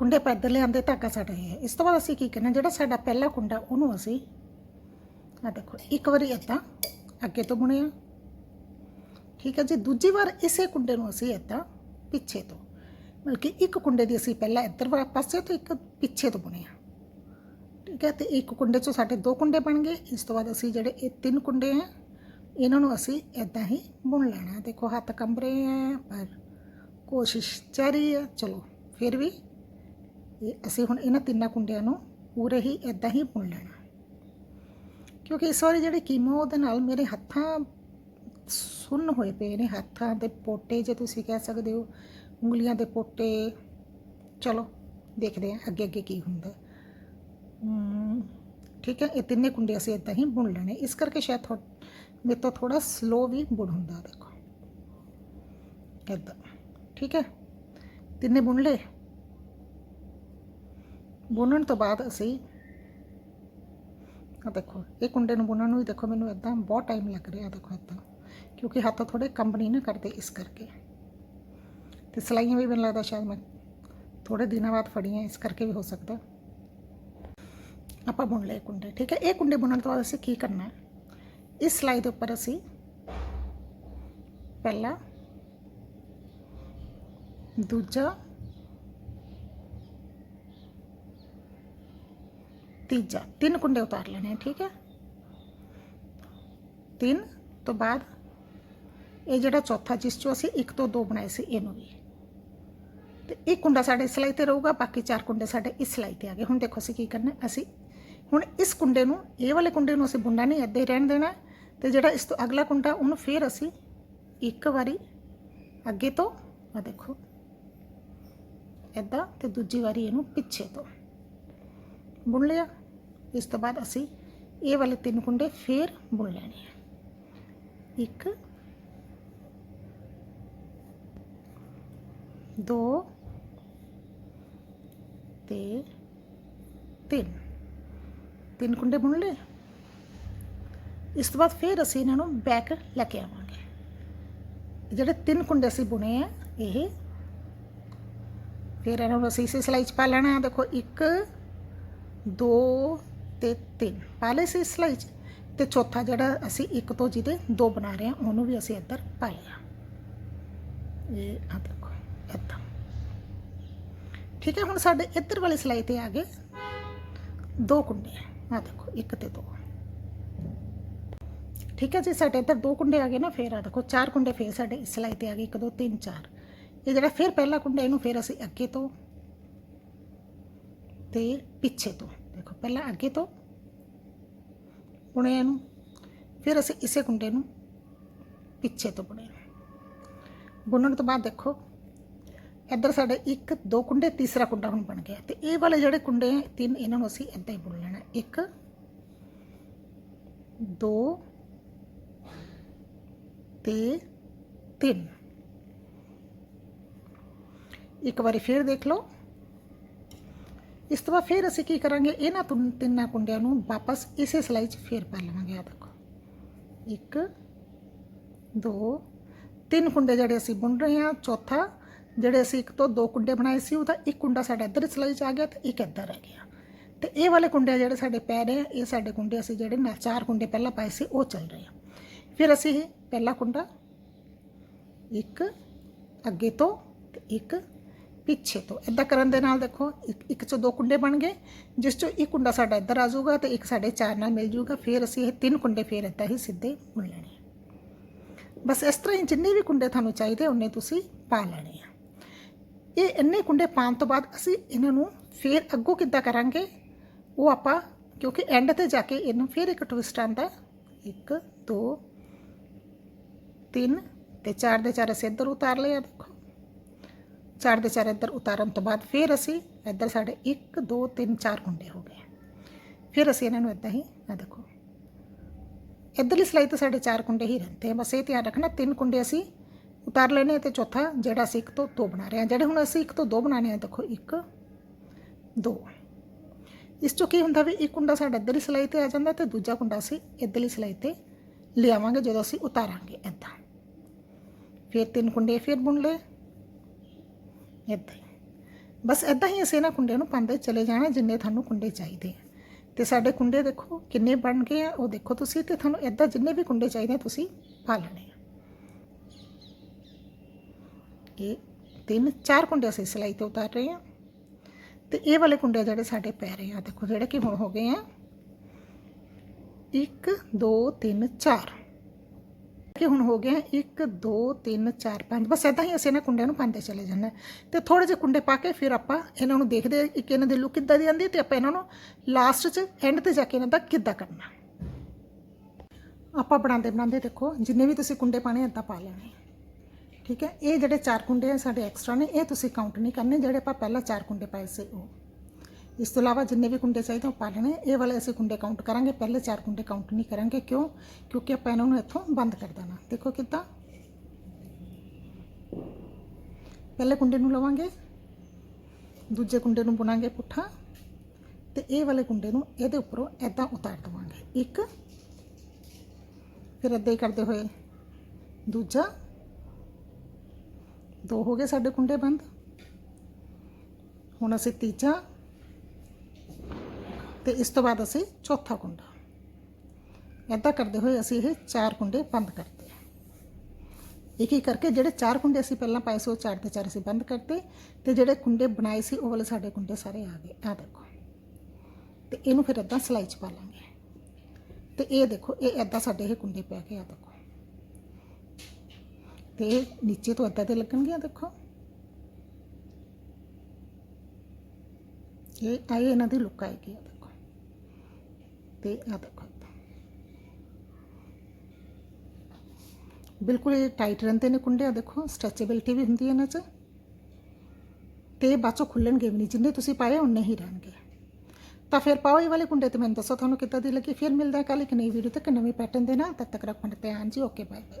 ਕੁੰਡੇ ਆਪਾਂ ਇੱਧਰ ਲਿਆਂਦੇ, ਧਾਗਾ ਸਾਡਾ ਇਹ ਹੈ। ਇਸ ਤੋਂ ਬਾਅਦ ਅਸੀਂ ਕੀ ਕਰਨਾ, ਜਿਹੜਾ ਸਾਡਾ ਪਹਿਲਾ ਕੁੰਡਾ, ਉਹਨੂੰ ਅਸੀਂ ਆ ਦੇਖੋ, ਇੱਕ ਵਾਰੀ ਇੱਦਾਂ ਅੱਗੇ ਤੋਂ ਬੁਣਿਆ। ਠੀਕ ਹੈ ਜੀ, ਦੂਜੀ ਵਾਰ ਇਸੇ ਕੁੰਡੇ ਨੂੰ ਅਸੀਂ ਇੱਦਾਂ ਪਿੱਛੇ ਤੋਂ, ਬਲਕਿ ਇੱਕ ਕੁੰਡੇ ਦੀ ਅਸੀਂ ਪਹਿਲਾਂ ਇੱਧਰ ਵਾ- ਪਾਸੇ ਤੋਂ ਇੱਕ ਪਿੱਛੇ ਤੋਂ ਬੁਣਿਆ। ਠੀਕ ਹੈ, ਤੇ ਇੱਕ ਕੁੰਡੇ 'ਚੋਂ ਸਾਡੇ ਦੋ ਕੁੰਡੇ ਬਣ ਗਏ। ਇਸ ਤੋਂ ਬਾਅਦ ਅਸੀਂ ਜਿਹੜੇ ਇਹ ਤਿੰਨ ਕੁੰਡੇ ਆ ਇਹਨਾਂ ਨੂੰ ਅਸੀਂ ਇੱਦਾਂ ਹੀ ਬੁਣ ਲੈਣਾ। ਦੇਖੋ, ਹੱਥ ਕੰਬ ਰਹੇ ਆ ਪਰ ਕੋਸ਼ਿਸ਼ ਜਾਰੀ ਹੈ। ਚਲੋ, ਫਿਰ ਵੀ ਅਸੀਂ ਹੁਣ ਇਹਨਾਂ ਤਿੰਨਾਂ ਕੁੰਡਿਆਂ ਨੂੰ ਪੂਰੇ ਹੀ ਇੱਦਾਂ ਹੀ ਬੁਣ ਲੈਣਾ ਕਿਉਂਕਿ ਇਸ ਵਾਰੀ ਜਿਹੜੀ ਕੀਮਾ ਉਹਦੇ ਨਾਲ ਮੇਰੇ ਹੱਥਾਂ ਸੁੰਨ ਹੋਏ ਪਏ ਨੇ ਹੱਥਾਂ ਦੇ ਪੋਟੇ ਜੇ ਤੁਸੀਂ ਕਹਿ ਸਕਦੇ ਹੋ ਉਂਗਲੀਆਂ ਦੇ ਪੋਟੇ ਚਲੋ ਦੇਖਦੇ ਹਾਂ ਅੱਗੇ ਅੱਗੇ ਕੀ ਹੁੰਦਾ ਹਮ, ਠੀਕ ਹੈ ਇਹ ਤਿੰਨੇ ਕੁੰਡੇ ਅਸੀਂ ਇਦਾਂ ਹੀ ਬੁਣ ਲੈਣੇ ਇਸ ਕਰਕੇ ਸ਼ਾਇਦ ਥੋ ਮੇਰੇ ਤੋਂ ਥੋੜਾ ਸਲੋ ਵੀ ਬੁਣ ਹੁੰਦਾ ਦੇਖੋ ਇਦਾਂ ਠੀਕ ਹੈ ਤਿੰਨੇ ਬੁਣ ਲਏ ਬੁਣਨ ਤੋਂ ਬਾਅਦ ਅਸੀਂ ਆ ਦੇਖੋ, ਇਹ ਕੁੰਡੇ ਨੂੰ ਬੁਣਨ ਨੂੰ ਹੀ ਦੇਖੋ, ਮੈਨੂੰ ਇਦਾਂ ਬਹੁਤ ਟਾਈਮ ਲੱਗ ਰਿਹਾ ਦੇਖੋ ਇਦਾਂ। ਕਿਉਂਕਿ ਹੱਥ ਥੋੜੇ ਕੰਬ ਨਹੀਂ ਨਾ ਕਰਦੇ ਇਸ ਕਰਕੇ। ਤੇ ਸਲਾਈਆਂ ਵੀ ਮੈਨੂੰ ਲੱਗਦਾ ਸ਼ਾਇਦ ਮੈਂ ਥੋੜੇ ਦਿਨਾਂ ਬਾਅਦ ਫੜੀਆਂ, ਇਸ ਕਰਕੇ ਵੀ ਹੋ ਸਕਦਾ। ਆਪਾਂ ਬੁਣ ਲਏ ਕੁੰਡੇ, ਠੀਕ ਹੈ? ਇਹ ਕੁੰਡੇ ਬੁਣਨ ਤੋਂ ਬਾਅਦ ਅਸੀਂ ਕੀ ਕਰਨਾ ਹੈ? ਇਸ ਸਲਾਈ ਦੇ ਉੱਪਰ ਅਸੀਂ ਪਹਿਲਾ ਦੂਜਾ ਤੀਜਾ, ਤਿੰਨ ਕੁੰਡੇ ਉਤਾਰ ਲੈਣੇ ਠੀਕ ਹੈ? ਤਿੰਨ ਤੋਂ ਬਾਅਦ ਇਹ ਜਿਹੜਾ ਚੌਥਾ ਜਿਸ ਚੋਂ ਅਸੀਂ ਇੱਕ ਤੋਂ ਦੋ ਬਣਾਏ ਸੀ, ਇਹਨੂੰ ਵੀ। ਤੇ ਇਹ ਕੁੰਡਾ ਸਾਡੇ ਇਸ ਸਲਾਈ ਤੇ ਰਹੂਗਾ, ਬਾਕੀ ਚਾਰ ਕੁੰਡੇ ਸਾਡੇ ਇਸ ਸਲਾਈ ਤੇ ਆ ਗਏ। ਹੁਣ ਦੇਖੋ ਅਸੀਂ ਕੀ ਕਰਨਾ, ਅਸੀਂ ਹੁਣ ਇਸ ਕੁੰਡੇ ਨੂੰ, ਇਹ ਵਾਲੇ ਕੁੰਡੇ ਨੂੰ ਅਸੀਂ ਬੁਣਨਾ ਨਹੀਂ, ਇੱਦਾਂ ਹੀ ਰਹਿਣ ਦੇਣਾ। ਤੇ ਜਿਹੜਾ ਇਸ ਤੋਂ ਅਗਲਾ ਕੁੰਡਾ, ਉਹਨੂੰ ਫੇਰ ਅਸੀਂ ਇੱਕ ਵਾਰੀ ਅੱਗੇ ਤੋਂ ਆ ਦੇਖੋ ਏਦਾਂ ਤੇ ਦੂਜੀ ਵਾਰੀ ਇਹਨੂੰ ਪਿੱਛੇ ਤੋਂ। ਬੁਣ ਲਿਆ। ਇਸ ਤੋਂ ਬਾਅਦ ਅਸੀਂ ਇਹ ਵਾਲੇ ਤਿੰਨ ਕੁੰਡੇ ਫੇਰ ਬੁਣ ਲੈਣੇ ਆ। ਇੱਕ, ਦੋ ਤੇ ਤਿੰਨ। ਤਿੰਨ ਕੁੰਡੇ ਬੁਣ ਲਏ। ਇਸ ਤੋਂ ਬਾਅਦ ਫਿਰ ਅਸੀਂ ਇਹਨਾਂ ਨੂੰ ਬੈਕ ਲੈ ਕੇ ਆਵਾਂਗੇ। ਜਿਹੜੇ ਤਿੰਨ ਕੁੰਡੇ ਅਸੀਂ ਬੁਣੇ ਆ, ਇਹ ਫਿਰ ਇਹਨਾਂ ਨੂੰ ਅਸੀਂ ਇਸੇ ਸਿਲਾਈ 'ਚ ਪਾ ਲੈਣਾ। ਹੈ ਦੇਖੋ, ਇੱਕ, ਦੋ ਤੇ ਤਿੰਨ। ਪਾ ਲਏ ਸੀ ਸਿਲਾਈ 'ਚ ਤੇ ਚੌਥਾ ਜਿਹੜਾ ਅਸੀਂ ਇੱਕ ਤੋਂ ਜਿਹਦੇ ਦੋ ਬਣਾ ਰਹੇ ਹਾਂ, ਉਹਨੂੰ ਵੀ ਅਸੀਂ ਇੱਧਰ ਪਾ ਲਿਆ ਇਹ ਆ ਦੇਖੋ ਇੱਦਾਂ ਠੀਕ ਹੈ, ਹੁਣ ਸਾਡੇ ਇੱਧਰ ਵਾਲੀ ਸਿਲਾਈ ਤੇ ਆ ਗਏ ਦੋ ਕੁੰਡੇ। ਆ ਦੇਖੋ, ਇੱਕ ਤੇ ਦੋ। ਠੀਕ ਹੈ ਜੀ, ਸਾਡੇ ਇੱਧਰ ਦੋ ਕੁੰਡੇ ਆ ਗਏ ਨਾ, ਫੇਰ ਆ ਦੇਖੋ, ਚਾਰ ਕੁੰਡੇ ਫੇਰ ਸਾਡੇ ਇਸ ਸਿਲਾਈ ਤੇ ਆ ਗਏ, ਇੱਕ, ਦੋ, ਤਿੰਨ, ਚਾਰ। ਇਹ ਜਿਹੜਾ ਫਿਰ ਪਹਿਲਾ ਕੁੰਡਾ, ਇਹਨੂੰ ਫਿਰ ਅਸੀਂ ਅੱਗੇ ਤੋਂ ਤੇ ਪਿੱਛੇ ਤੋਂ ਦੇਖੋ, ਪਹਿਲਾਂ ਅੱਗੇ ਤੋਂ ਬੁਣਿਆ ਇਹਨੂੰ, ਫਿਰ ਅਸੀਂ ਇਸੇ ਕੁੰਡੇ ਨੂੰ ਪਿੱਛੇ ਤੋਂ ਬੁਣਿਆ। ਬੁਣਨ ਤੋਂ ਬਾਅਦ ਦੇਖੋ, ਇੱਧਰ ਸਾਡੇ ਇੱਕ, ਦੋ ਕੁੰਡੇ, ਤੀਸਰਾ ਕੁੰਡਾ ਹੁਣ ਬਣ ਗਿਆ। ਤੇ ਇਹ ਵਾਲੇ ਜਿਹੜੇ ਕੁੰਡੇ ਤਿੰਨ ਇਹਨਾਂ ਨੂੰ ਅਸੀਂ ਇੱਦਾਂ ਹੀ ਬੁਣ ਲੈਣਾ ਇੱਕ, ਦੋ ਤੇ ਤਿੰਨ। ਇੱਕ ਵਾਰੀ ਫੇਰ ਦੇਖ ਲਓ। ਇਸ ਤੋਂ ਬਾਅਦ ਫਿਰ ਅਸੀਂ ਕੀ ਕਰਾਂਗੇ? ਇਹਨਾਂ ਤੁਨ- ਤਿੰਨਾਂ ਕੁੰਡਿਆਂ ਨੂੰ ਵਾਪਸ ਇਸੇ ਸਲਾਈ 'ਚ ਫੇਰ ਪਾ ਲਵਾਂਗੇ ਆ ਦੇਖੋ। ਇੱਕ, ਦੋ, ਤਿੰਨ ਕੁੰਡੇ ਜਿਹੜੇ ਅਸੀਂ ਬੁਣ ਰਹੇ ਹਾਂ। ਚੌਥਾ, ਜਿਹੜੇ ਅਸੀਂ ਇੱਕ ਤੋਂ ਦੋ ਕੁੰਡੇ ਬਣਾਏ ਸੀ ਉਹਦਾ ਇੱਕ ਕੁੰਡਾ ਸਾਡਾ ਇੱਧਰ ਸਲਾਈ 'ਚ ਆ ਗਿਆ ਤੇ ਇੱਕ ਇੱਧਰ ਰਹਿ ਗਿਆ। ਤੇ ਇਹ ਵਾਲੇ ਕੁੰਡੇ ਜਿਹੜੇ ਸਾਡੇ ਪੈ ਰਹੇ ਆ, ਇਹ ਸਾਡੇ ਕੁੰਡੇ ਅਸੀਂ ਜਿਹੜੇ ਨਾ, ਚਾਰ ਕੁੰਡੇ ਪਹਿਲਾਂ ਪਾਏ ਸੀ, ਉਹ ਚੱਲ ਰਹੇ ਆ। ਫਿਰ ਅਸੀਂ ਇਹ ਪਹਿਲਾ ਕੁੰਡਾ, ਇੱਕ ਅੱਗੇ ਤੋਂ ਤੇ ਇੱਕ ਪਿੱਛੇ ਤੋਂ। ਇਦਾਂ ਕਰਨ ਦੇ ਨਾਲ ਦੇਖੋ, ਇੱਕ ਇੱਕ ਚੋਂ ਦੋ ਕੁੰਡੇ ਬਣ ਗਏ, ਜਿਸ ਚੋਂ ਇੱਕ ਕੁੰਡਾ ਸਾਡਾ ਇੱਧਰ ਆ ਜਾਊਗਾ ਤੇ ਇੱਕ ਸਾਡੇ ਚਾਰ ਨਾਲ ਮਿਲ ਜਾਊਗਾ ਫਿਰ ਅਸੀਂ ਇਹ ਤਿੰਨ ਕੁੰਡੇ ਫਿਰ ਇੱਦਾਂ ਹੀ ਸਿੱਧੇ ਬੁਣ ਲੈਣੇ ਬਸ ਇਸ ਤਰ੍ਹਾਂ ਹੀ ਜਿੰਨੇ ਵੀ ਕੁੰਡੇ ਤੁਹਾਨੂੰ ਚਾਹੀਦੇ, ਉਹਨੇ ਤੁਸੀਂ ਪਾ ਲੈਣੇ ਆ। ਇਹ ਇੰਨੇ ਕੁੰਡੇ ਪਾਉਣ ਤੋਂ ਬਾਅਦ ਅਸੀਂ ਇਹਨਾਂ ਨੂੰ ਫਿਰ ਅੱਗੋਂ ਕਿੱਦਾਂ ਕਰਾਂਗੇ? ਉਹ ਆਪਾਂ, ਕਿਉਂਕਿ ਐਂਡ ਤੇ ਜਾ ਕੇ ਇਹਨੂੰ ਫਿਰ ਇੱਕ ਟਵਿਸਟ ਆਂਦਾ ਇੱਕ, ਦੋ, ਤਿੰਨ ਤੇ ਚਾਰ ਦੇ ਚਾਰ ਅਸੀਂ ਇੱਧਰ ਉਤਾਰ ਲਿਆ ਦੇਖੋ। ਚਾਰ ਦੇ ਚਾਰ ਇੱਧਰ ਉਤਾਰਨ ਤੋਂ ਬਾਅਦ ਫਿਰ ਅਸੀਂ ਇੱਧਰ ਸਾਡੇ 1 2 3 4 ਕੁੰਡੇ ਹੋ ਗਏ। ਫਿਰ ਅਸੀਂ ਇਹਨਾਂ ਨੂੰ ਇੱਦਾਂ ਹੀ ਆ ਦੇਖੋ। ਇੱਧਰਲੀ ਸਲਾਈ ਤੇ ਸਾਡੇ ਚਾਰ ਕੁੰਡੇ ਹੀ ਰਹਿੰਦੇ ਆ। ਬਸ ਇਹ ਧਿਆਨ ਰੱਖਣਾ, ਤਿੰਨ ਕੁੰਡੇ ਅਸੀਂ ਉਤਾਰ ਲੈਣੇ ਤੇ ਚੌਥਾ ਜਿਹੜਾ ਅਸੀਂ ਇੱਕ ਤੋਂ ਦੋ ਬਣਾ ਰਹੇ ਹਾਂ। ਜਿਹੜੇ ਹੁਣ ਅਸੀਂ ਇੱਕ ਤੋਂ ਦੋ ਬਣਾਣੇ ਆ, ਦੇਖੋ, ਇੱਕ, ਦੋ। ਇਸ ਚੋਂ ਕੀ ਹੁੰਦਾ ਵੀ ਇੱਕ ਕੁੰਡਾ ਸਾਡਾ ਇੱਧਰਲੀ ਸਲਾਈ ਤੇ ਆ ਜਾਂਦਾ ਤੇ ਦੂਜਾ ਕੁੰਡਾ ਅਸੀਂ ਇੱਧਰਲੀ ਸਲਾਈ ਤੇ ਲਿਆਵਾਂਗੇ ਜਦੋਂ ਅਸੀਂ ਉਤਾਰਾਂਗੇ ਇੱਦਾਂ। ਫਿਰ ਤਿੰਨ ਕੁੰਡੇ ਫਿਰ ਬੁਣ ਲਏ। ਇੱਦਾਂ ਹੀ। ਬਸ ਇਦਾਂ ਹੀ ਅਸੀਂ ਇਹਨਾਂ ਕੁੰਡਿਆਂ ਨੂੰ ਪਾਉਂਦੇ ਚਲੇ ਜਾਣਾ ਜਿੰਨੇ ਤੁਹਾਨੂੰ ਕੁੰਡੇ ਚਾਹੀਦੇ ਆ। ਤੇ ਸਾਡੇ ਕੁੰਡੇ ਦੇਖੋ ਕਿੰਨੇ ਬਣ ਗਏ ਆ, ਉਹ ਦੇਖੋ ਤੁਸੀਂ ਤੇ ਤੁਹਾਨੂੰ ਇਦਾਂ ਜਿੰਨੇ ਵੀ ਕੁੰਡੇ ਚਾਹੀਦੇ ਆ ਤੁਸੀਂ ਪਾ ਲੈਣੇ ਆ। ਇਹ ਤਿੰਨ, ਚਾਰ ਕੁੰਡੇ ਅਸੀਂ ਸਿਲਾਈ ਤੇ ਉਤਾਰ ਰਹੇ ਆ। ਤੇ ਇਹ ਵਾਲੇ ਕੁੰਡੇ ਜਿਹੜੇ ਸਾਡੇ ਪੈ ਰਹੇ ਆ, ਦੇਖੋ ਜਿਹੜੇ ਕਿ ਹੁਣ ਹੋ ਗਏ ਆ। 1 2 3 4 ਕਿ ਹੁਣ ਹੋ ਗਏ 1 2 3 4 5 ਬਸ ਇਦਾਂ ਹੀ ਅਸੀਂ ਇਹਨਾਂ ਕੁੰਡਿਆਂ ਨੂੰ ਪਾਉਂਦੇ ਚਲੇ ਜਾਂਦੇ ਹਾਂ। ਤੇ ਥੋੜੇ ਜਿਹੇ ਕੁੰਡੇ ਪਾ ਕੇ ਫਿਰ ਆਪਾਂ ਇਹਨਾਂ ਨੂੰ ਦੇਖਦੇ ਹਾਂ ਕਿ ਇਹਨਾਂ ਦੀ ਲੁੱਕ ਕਿੱਦਾਂ ਦੀ ਆਉਂਦੀ ਹੈ ਤੇ ਆਪਾਂ ਇਹਨਾਂ ਨੂੰ ਲਾਸਟ 'ਚ ਐਂਡ ਤੇ ਜਾ ਕੇ ਇਹਨਾਂ ਦਾ ਕਿੱਦਾਂ ਕਰਨਾ। ਆਪਾਂ ਬਣਾਉਂਦੇ ਬਣਾਉਂਦੇ ਦੇਖੋ, ਜਿੰਨੇ ਵੀ ਤੁਸੀਂ ਕੁੰਡੇ ਪਾਣੇ ਇਦਾਂ ਪਾ ਲੈਣੇ ਠੀਕ ਹੈ? ਇਹ ਜਿਹੜੇ ਚਾਰ ਕੁੰਡੇ ਆ ਸਾਡੇ ਐਕਸਟਰਾ ਨੇ, ਇਹ ਤੁਸੀਂ ਕਾਊਂਟ ਨਹੀਂ ਕਰਨੇ, ਜਿਹੜੇ ਆਪਾਂ ਪਹਿਲਾਂ ਚਾਰ ਕੁੰਡੇ ਪਾਏ ਸੀ ਉਹ। ਇਸ ਤੋਂ ਇਲਾਵਾ ਜਿੰਨੇ ਵੀ ਕੁੰਡੇ ਚਾਹੀਦੇ ਉਹ ਪਾ ਲੈਣੇ। ਇਹ ਵਾਲੇ ਅਸੀਂ ਕੁੰਡੇ ਕਾਊਂਟ ਕਰਾਂਗੇ। ਪਹਿਲੇ ਚਾਰ ਕੁੰਡੇ ਕਾਊਂਟ ਨਹੀਂ ਕਰਾਂਗੇ। ਕਿਉਂ? ਕਿਉਂਕਿ ਆਪਾਂ ਇਹਨਾਂ ਨੂੰ ਇੱਥੋਂ ਬੰਦ ਕਰ ਦੇਣਾ। ਦੇਖੋ ਕਿੱਦਾਂ। ਪਹਿਲੇ ਕੁੰਡੇ ਨੂੰ ਲਵਾਂਗੇ। ਦੂਜੇ ਕੁੰਡੇ ਨੂੰ ਬੁਣਾਂਗੇ ਪੁੱਠਾ। ਤੇ ਇਹ ਵਾਲੇ ਕੁੰਡੇ ਨੂੰ ਇਹਦੇ ਉੱਪਰੋਂ ਐਦਾਂ ਉਤਾਰ ਦਵਾਂਗੇ। ਇੱਕ। ਫਿਰ ਐਦਾਂ ਹੀ ਕਰਦੇ ਹੋਏ ਦੂਜਾ। ਦੋ ਹੋ ਗਏ ਸਾਡੇ ਕੁੰਡੇ ਬੰਦ। ਹੁਣ ਅਸੀਂ ਤੀਜਾ। ਤੇ ਇਸ ਤੋਂ ਬਾਅਦ ਅਸੀਂ ਚੌਥਾ ਕੁੰਡਾ ਐਦਾਂ ਕਰਦੇ ਹੋਏ ਅਸੀਂ ਇਹ ਚਾਰ ਕੁੰਡੇ ਬੰਦ ਕਰਤੇ ਇੱਕ ਇੱਕ ਕਰਕੇ ਜਿਹੜੇ ਚਾਰ ਕੁੰਡੇ ਅਸੀਂ ਪਹਿਲਾਂ ਪਾਏ ਸੀ ਉਹ ਚਾਰ ਦੇ ਚਾਰ ਅਸੀਂ ਬੰਦ ਕਰਤੇ ਤੇ ਜਿਹੜੇ ਕੁੰਡੇ ਬਣਾਏ ਸੀ ਉਹ ਵਾਲੇ ਸਾਡੇ ਕੁੰਡੇ ਸਾਰੇ ਆ ਗਏ ਆ ਦੇਖੋ ਤੇ ਇਹਨੂੰ ਫਿਰ ਐਦਾਂ ਸਲਾਈ ਚ ਪਾ ਲਾਂਗੇ ਤੇ ਇਹ ਦੇਖੋ ਇਹ ਐਦਾਂ ਸਾਡੇ ਇਹ ਕੁੰਡੇ ਪੈ ਗਏ ਆ ਦੇਖੋ ਤੇ ਇਹ ਨੀਚੇ ਤੋਂ ਐਦਾਂ ਦੇ ਲੱਗਣਗੇ ਆ ਦੇਖੋ ਇਹ ਆਏ ਇਹਨਾਂ ਦੀ ਲੁੱਕ ਆਏਗੀ ਆ ਦੇਖੋ ਤੇ ਆ ਦੇਖੋ ਬਿਲਕੁਲ ਇਹ ਟਾਈਟ ਰਹਿੰਦੇ ਨੇ ਕੁੰਡੇ ਆ ਦੇਖੋ ਸਟ੍ਰੈਚੇਬਿਲਟੀ ਵੀ ਹੁੰਦੀ ਹੈ ਇਹਨਾਂ 'ਚ। ਤੇ ਇਹ ਬਾਅਦ ਚੋਂ ਖੁੱਲਣਗੇ ਵੀ ਨਹੀਂ, ਜਿੰਨੇ ਤੁਸੀਂ ਪਾਏ ਉਨੇ ਹੀ ਰਹਿਣਗੇ। ਤਾਂ ਫਿਰ ਪਾਓ ਇਹ ਵਾਲੇ ਕੁੰਡੇ ਤੇ ਮੈਨੂੰ ਦੱਸੋ, ਤੁਹਾਨੂੰ ਕਿੱਦਾਂ ਦੀ ਲੱਗੀ? ਫਿਰ ਮਿਲਦਾ ਕੱਲ ਇੱਕ ਨਈ ਵੀਡੀਓ ਤੱਕ, ਨਵੇਂ ਪੈਟਰਨ ਦੇ ਨਾਲ। ਤਦ ਤੱਕ ਰੱਖੋ ਧਿਆਨ ਜੀ ਓਕੇ ਬਾਏ ਬਾਏ